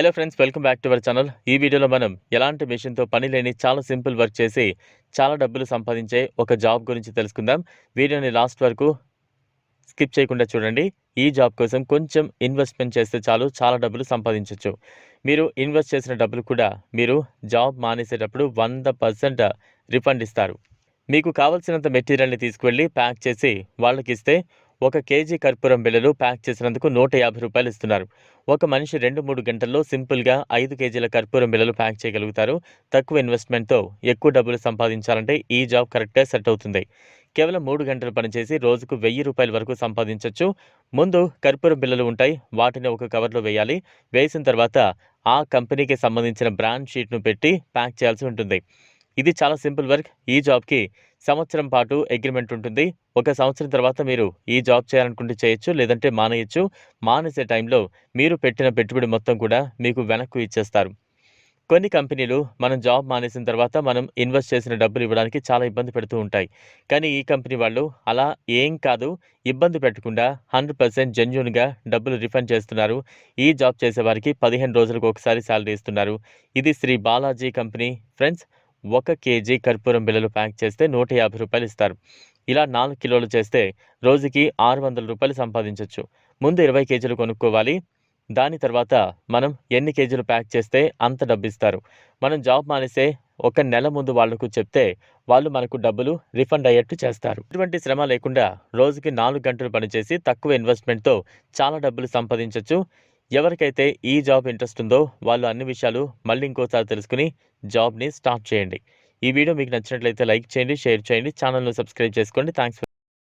Hello friends welcome back to our channel. ఈ వీడియోలో మనం ఎలాంటి మిషన్తో పని లేని చాలా సింపుల్ వర్క్ చేసి చాలా డబ్బులు సంపాదించే ఒక జాబ్ గురించి తెలుసుకుందాం. వీడియోని లాస్ట్ వరకు స్కిప్ చేయకుండా చూడండి. ఈ జాబ్ కోసం కొంచెం ఇన్వెస్ట్మెంట్ చేస్తే చాలు చాలా డబ్బులు సంపాదించవచ్చు మీరు ఇన్వెస్ట్ చేసిన డబ్బులు కూడా మీరు జాబ్ మానేసేటప్పుడు వంద పర్సెంట్ రిఫండ్ ఇస్తారు. మీకు కావలసినంత మెటీరియల్ని తీసుకువెళ్ళి ప్యాక్ చేసి వాళ్ళకి ఇస్తే ఒక కేజీ కర్పూరం బిళ్ళలు ప్యాక్ చేసినందుకు నూట యాభై రూపాయలు ఇస్తున్నారు. ఒక మనిషి రెండు మూడు గంటల్లో సింపుల్గా ఐదు కేజీల కర్పూరం బిళ్ళలు ప్యాక్ చేయగలుగుతారు. తక్కువ ఇన్వెస్ట్మెంట్తో ఎక్కువ డబ్బులు సంపాదించాలంటే ఈ జాబ్ కరెక్ట్గా సెట్ అవుతుంది. కేవలం మూడు గంటలు పనిచేసి రోజుకు వెయ్యి రూపాయల వరకు సంపాదించవచ్చు ముందు కర్పూరం బిళ్ళలు ఉంటాయి. వాటిని ఒక కవర్లో వేయాలి. వేసిన తర్వాత ఆ కంపెనీకి సంబంధించిన బ్రాండ్ షీట్ను పెట్టి ప్యాక్ చేయాల్సి ఉంటుంది. ఇది చాలా సింపుల్ వర్క్. ఈ జాబ్కి సంవత్సరం పాటు అగ్రిమెంట్ ఉంటుంది. ఒక సంవత్సరం తర్వాత మీరు ఈ జాబ్ చేయాలనుకుంటే చేయొచ్చు లేదంటే మానేయచ్చు. మానేసే టైంలో మీరు పెట్టిన పెట్టుబడి మొత్తం కూడా మీకు వెనక్కు ఇచ్చేస్తారు. కొన్ని కంపెనీలు మనం జాబ్ మానేసిన తర్వాత మనం ఇన్వెస్ట్ చేసిన డబ్బులు ఇవ్వడానికి చాలా ఇబ్బంది పెడుతూ ఉంటాయి. కానీ ఈ కంపెనీ వాళ్ళు అలా ఏం కాదు. ఇబ్బంది పెట్టకుండా హండ్రెడ్ పర్సెంట్ జెన్యున్గా డబ్బులు రిఫండ్ చేస్తున్నారు. ఈ జాబ్ చేసేవారికి పదిహేను రోజులకు ఒకసారి శాలరీ ఇస్తున్నారు. ఇది శ్రీ బాలాజీ కంపెనీ. ఫ్రెండ్స్ ఒక కేజీ కర్పూరం బిళ్ళలు ప్యాక్ చేస్తే నూట యాభై రూపాయలు ఇస్తారు. ఇలా నాలుగు కిలోలు చేస్తే రోజుకి ఆరు వందల రూపాయలు సంపాదించవచ్చు ముందు ఇరవై కేజీలు కొనుక్కోవాలి. దాని తర్వాత మనం ఎన్ని కేజీలు ప్యాక్ చేస్తే అంత డబ్బు ఇస్తారు మనం జాబ్ మానేసే ఒక నెల ముందు వాళ్ళకు చెప్తే వాళ్ళు మనకు డబ్బులు రిఫండ్ అయ్యేట్టు చేస్తారు. ఇటువంటి శ్రమ లేకుండా రోజుకి నాలుగు గంటలు పనిచేసి తక్కువ ఇన్వెస్ట్మెంట్తో చాలా డబ్బులు సంపాదించవచ్చు ఎవరికైతే ఈ జాబ్ ఇంట్రెస్ట్ ఉందో వాళ్ళు అన్ని విషయాలు మళ్ళీ ఇంకోసారి తెలుసుకుని జాబ్ని స్టార్ట్ చేయండి. ఈ వీడియో మీకు నచ్చినట్లయితే లైక్ చేయండి షేర్ చేయండి ఛానల్ను సబ్స్క్రైబ్ చేసుకోండి. థ్యాంక్స్